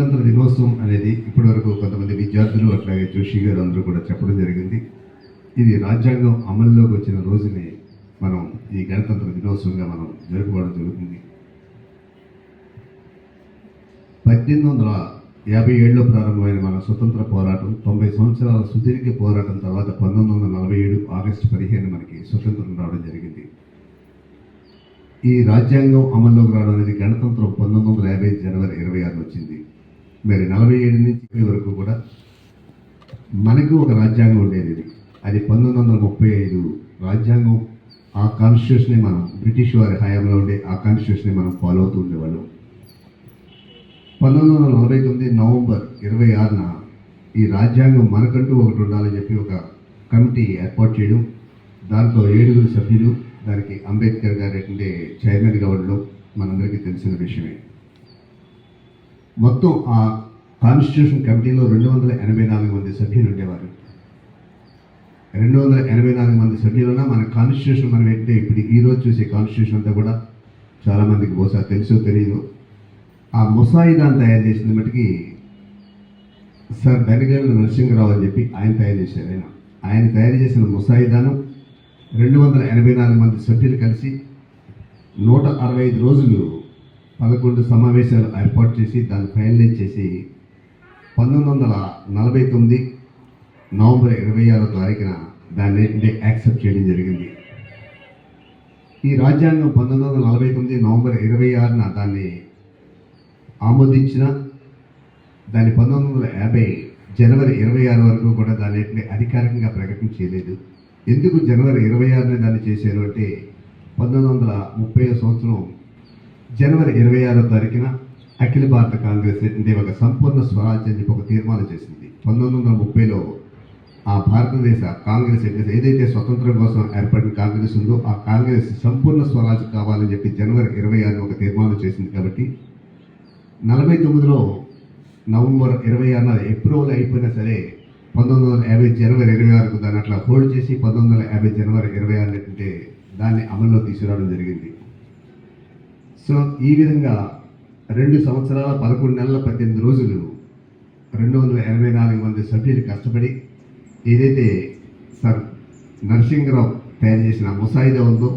గణతంత్ర దినోత్సవం అనేది ఇప్పటివరకు కొంతమంది విద్యార్థులు అట్లాగే జోషి గారు అందరూ కూడా చెప్పడం జరిగింది. ఇది రాజ్యాంగం అమల్లోకి వచ్చిన రోజునే మనం ఈ గణతంత్ర దినోత్సవంగా మనం జరుపుకోవడం జరుగుతుంది. పద్దెనిమిది వందల యాభై ఏడులో ప్రారంభమైన మన స్వతంత్ర పోరాటం తొంభై సంవత్సరాల సుదీర్ఘ పోరాటం తర్వాత పంతొమ్మిది వందల నలభై ఏడు ఆగస్టు పదిహేను మనకి స్వతంత్రం రావడం జరిగింది. ఈ రాజ్యాంగం అమల్లోకి రావడం అనేది గణతంత్రం పంతొమ్మిది వందల యాభై జనవరి ఇరవై ఆరు వచ్చింది. మరి నలభై ఏడు నుంచి వరకు కూడా మనకు ఒక రాజ్యాంగం ఉండేది ఇది. అది పంతొమ్మిది వందల ముప్పై ఐదు రాజ్యాంగం ఆ కాన్స్టిట్యూషనే మనం బ్రిటిష్ వారి హయాంలో ఉండే ఆ కాన్స్టిట్యూషన్ని మనం ఫాలో అవుతూ ఉండేవాళ్ళం. పంతొమ్మిది వందల నలభై తొమ్మిది నవంబర్ ఇరవై ఆరున ఈ రాజ్యాంగం మనకంటూ ఒకటి ఉండాలని చెప్పి ఒక కమిటీ ఏర్పాటు చేయడం దాంట్లో ఏడుగురు సభ్యులు దానికి అంబేద్కర్ గారు అంటే చైర్మన్గా ఉండడం మనందరికీ తెలిసిన విషయమే. మొత్తం ఆ కాన్స్టిట్యూషన్ కమిటీలో రెండు వందల ఎనభై నాలుగు మంది సభ్యులు ఉండేవారు రెండు వందల ఎనభై నాలుగు మంది సభ్యులున్న మన కాన్స్టిట్యూషన్ మనం ఏంటంటే ఇప్పుడు ఈ రోజు చూసే కాన్స్టిట్యూషన్ అంతా కూడా చాలామందికి బహుశా తెలుసో తెలియదు ఆ ముసాయిదాన్ని తయారు చేసిన మటుకి సార్ బెనగల్ నరసింహరావు అని చెప్పి ఆయన తయారు చేశారు ఆయన. ఆయన తయారు చేసిన ముసాయిదాను రెండు వందల ఎనభై నాలుగు మంది సభ్యులు కలిసి నూట అరవై ఐదు రోజులు పదకొండు సమావేశాలు ఏర్పాటు చేసి దాన్ని ఫైనలైజ్ చేసి పంతొమ్మిది వందల నలభై తొమ్మిది నవంబర్ ఇరవై ఆరో తారీఖున దాన్ని యాక్సెప్ట్ చేయడం జరిగింది. ఈ రాజ్యాంగం పంతొమ్మిది వందల నలభై తొమ్మిది నవంబర్ ఇరవై ఆరున దాన్ని ఆమోదించిన దాన్ని పంతొమ్మిది వందల యాభై జనవరి ఇరవై ఆరు వరకు కూడా దాన్ని అధికారికంగా ప్రకటన చేయలేదు. ఎందుకు జనవరి ఇరవై ఆరున దాన్ని చేశారు అంటే పంతొమ్మిది వందల ముప్పై సంవత్సరం జనవరి ఇరవై ఆరో తారీఖున అఖిల భారత కాంగ్రెస్ అంటే ఒక సంపూర్ణ స్వరాజ్ అని చెప్పి ఒక తీర్మానం చేసింది. పంతొమ్మిది వందల ముప్పైలో ఆ భారతదేశ కాంగ్రెస్ ఏదైతే- ఏదైతే స్వతంత్రం కోసం ఏర్పడిన కాంగ్రెస్ ఉందో ఆ కాంగ్రెస్ సంపూర్ణ స్వరాజ్ కావాలని చెప్పి జనవరి ఇరవై ఆరు ఒక తీర్మానం చేసింది కాబట్టి నలభై తొమ్మిదిలో నవంబర్ ఇరవై ఆరున ఏప్రిల్ అయిపోయినా సరే పంతొమ్మిది వందల యాభై జనవరి ఇరవై ఆరుకు దాన్ని అట్లా హోల్డ్ చేసి పంతొమ్మిది వందల యాభై జనవరి ఇరవై ఆరు ఏంటంటే దాన్ని అమల్లో తీసుకురావడం జరిగింది. సో ఈ విధంగా రెండు సంవత్సరాల పదకొండు నెలల పద్దెనిమిది రోజులు రెండు వందల ఎనభై నాలుగు మంది సభ్యులు కష్టపడి ఏదైతే సార్ నరసింహరావు తయారు చేసిన ముసాయిదా ఉందో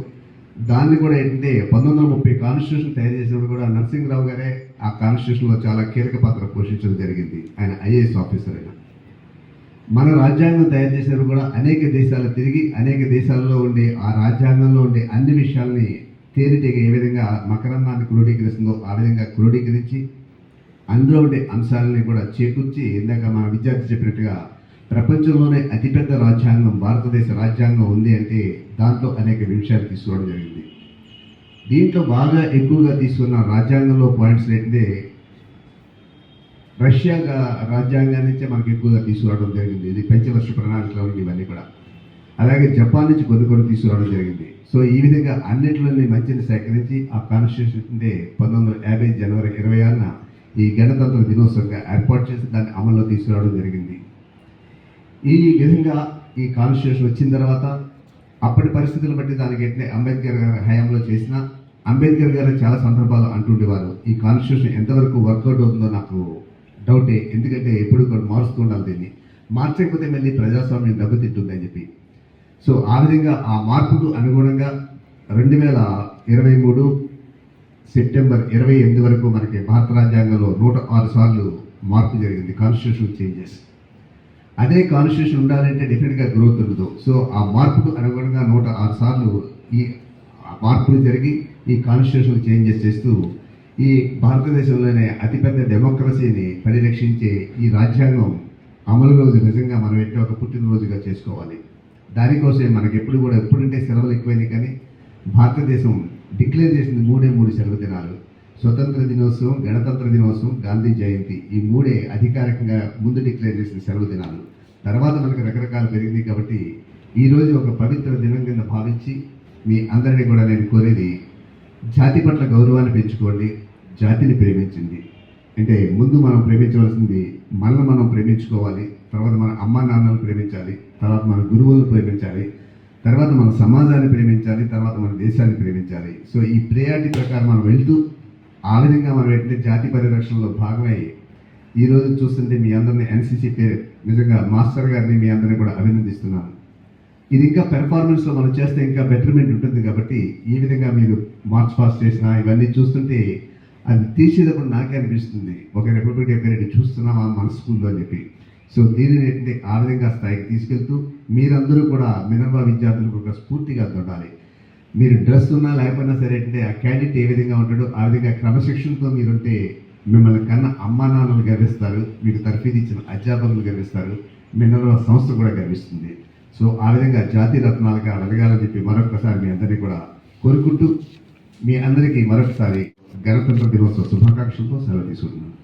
దాన్ని కూడా ఏంటంటే పంతొమ్మిది వందల ముప్పై కాన్స్టిట్యూషన్ తయారు చేసినప్పుడు కూడా నరసింహరావు గారే ఆ కాన్స్టిట్యూషన్లో చాలా కీలక పాత్ర పోషించడం జరిగింది. ఆయన ఐఏఎస్ ఆఫీసర్ అయినా. మన రాజ్యాంగం తయారు చేసినప్పుడు కూడా అనేక దేశాలు తిరిగి అనేక దేశాల్లో ఉండే ఆ రాజ్యాంగంలో ఉండే అన్ని విషయాల్ని తేనెటీగ ఏ విధంగా మకరందాన్ని క్రోడీకరిస్తుందో ఆ విధంగా క్రోడీకరించి అందులో ఉండే అంశాలని కూడా చేకూర్చి ఇందాక మన విద్యార్థి చెప్పినట్టుగా ప్రపంచంలోనే అతిపెద్ద రాజ్యాంగం భారతదేశ రాజ్యాంగం ఉంది అంటే దాంట్లో అనేక విషయాలు తీసుకోవడం జరిగింది. దీంట్లో బాగా ఎక్కువగా తీసుకున్న రాజ్యాంగంలో పాయింట్స్ ఏంటంటే రష్యా గా- మనకి ఎక్కువగా తీసుకురావడం జరిగింది. ఇది పంచవర్ష ప్రణాళికలో ఇవన్నీ కూడా. అలాగే జపాన్ నుంచి కొన్ని కొన్ని తీసుకురావడం జరిగింది. సో ఈ విధంగా అన్నింటిలోని మంచిని సేకరించి ఆ కాన్స్టిట్యూషన్ డే పంతొమ్మిది వందల యాభై జనవరి ఇరవై ఆరున ఈ గణతంత్ర దినోత్సవంగా ఏర్పాటు చేసి దాన్ని అమల్లో తీసుకురావడం జరిగింది. ఈ విధంగా ఈ కాన్స్టిట్యూషన్ వచ్చిన తర్వాత అప్పటి పరిస్థితులు బట్టి దానికి ఎట్లే అంబేద్కర్ గారి హయాంలో చేసిన అంబేద్కర్ గారు చాలా సందర్భాలు అంటుండేవారు ఈ కాన్స్టిట్యూషన్ ఎంతవరకు వర్కౌట్ అవుతుందో నాకు డౌటే. ఎందుకంటే ఎప్పుడు కూడా మారుస్తూ ఉండాలి దీన్ని. మార్చకపోతే మళ్ళీ ప్రజాస్వామ్యం దెబ్బతింటుందని చెప్పి. సో ఆ విధంగా ఆ మార్పుకు అనుగుణంగా రెండు వేల ఇరవై మూడు సెప్టెంబర్ ఇరవై ఎనిమిది వరకు మనకి భారత రాజ్యాంగంలో నూట ఆరు సార్లు మార్పు జరిగింది. కాన్స్టిట్యూషన్ చేంజెస్ అదే కాన్స్టిట్యూషన్ ఉండాలంటే డెఫినెట్గా గ్రోత్ ఉండదు సో ఆ మార్పుకు అనుగుణంగా నూట ఆరు సార్లు ఈ మార్పులు జరిగి ఈ కాన్స్టిట్యూషన్ చేంజెస్ చేస్తూ ఈ భారతదేశంలోనే అతిపెద్ద డెమోక్రసీని పరిరక్షించే ఈ రాజ్యాంగం అమలు రోజు నిజంగా మనం ఎట్టో ఒక పుట్టినరోజుగా చేసుకోవాలి. దానికోసమే మనకి ఎప్పుడు కూడా ఎప్పుడంటే సెలవులు ఎక్కువైనాయి కానీ భారతదేశం డిక్లేర్ చేసింది మూడే మూడు సెలవు దినాలు. స్వతంత్ర దినోత్సవం గణతంత్ర దినోత్సవం గాంధీ జయంతి ఈ మూడే అధికారికంగా ముందు డిక్లేర్ చేసిన సెలవు దినాలు. తర్వాత మనకు రకరకాలు పెరిగింది కాబట్టి ఈ రోజు ఒక పవిత్ర దినం కింద భావించి మీ అందరినీ కూడా నేను కోరేది జాతి పట్ల గౌరవాన్ని పెంచుకోండి జాతిని ప్రేమించింది అంటే ముందు మనం ప్రేమించవలసింది మనల్ని మనం ప్రేమించుకోవాలి తర్వాత మన అమ్మా నాన్నలను ప్రేమించాలి తర్వాత మన గురువులను ప్రేమించాలి తర్వాత మన సమాజాన్ని ప్రేమించాలి తర్వాత మన దేశాన్ని ప్రేమించాలి. సో ఈ ప్రియారిటీ ప్రకారం మనం వెళ్తూ ఆ విధంగా మనం ఎట్లే జాతి పరిరక్షణలో భాగమై ఈ రోజు చూస్తుంటే మీ అందరిని ఎన్సీసీ పేరు నిజంగా మాస్టర్ గారిని మీ అందరిని కూడా అభినందిస్తున్నాను. ఇది ఇంకా పెర్ఫార్మెన్స్లో మనం చేస్తే ఇంకా బెటర్మెంట్ ఉంటుంది కాబట్టి ఈ విధంగా మీరు మార్చ్ పాస్ చేసిన ఇవన్నీ చూస్తుంటే అది తీసేటప్పుడు నాకే అనిపిస్తుంది. ఒక రిపబ్లిక్ డే పీరియడ్ చూస్తున్నామా మన స్కూల్లో అని చెప్పి. సో దీనిని ఏంటంటే ఆ విధంగా స్థాయికి తీసుకెళ్తూ మీరందరూ కూడా మినర్వా విద్యార్థులకు ఒక స్ఫూర్తిగా ఉండాలి మీరు డ్రెస్ ఉన్నా లేకపోయినా సరే అంటే ఆ క్యాండిడేట్ ఏ విధంగా ఉంటాడో ఆ విధంగా క్రమశిక్షణతో మీరుంటే మిమ్మల్ని కన్నా అమ్మా నాన్నలు గర్విస్తారు మీకు తర్ఫీదు ఇచ్చిన అధ్యాపకులు గర్విస్తారు మినర్వా సంస్థ కూడా గర్విస్తుంది. సో ఆ విధంగా జాతి రత్నాలుగా అడగాలని చెప్పి మరొకసారి మీ అందరినీ కూడా కోరుకుంటూ మీ అందరికీ మరొకసారి గణతంత్ర దినోత్సవ శుభాకాంక్షలతో సెలవు తీసుకుంటున్నాను.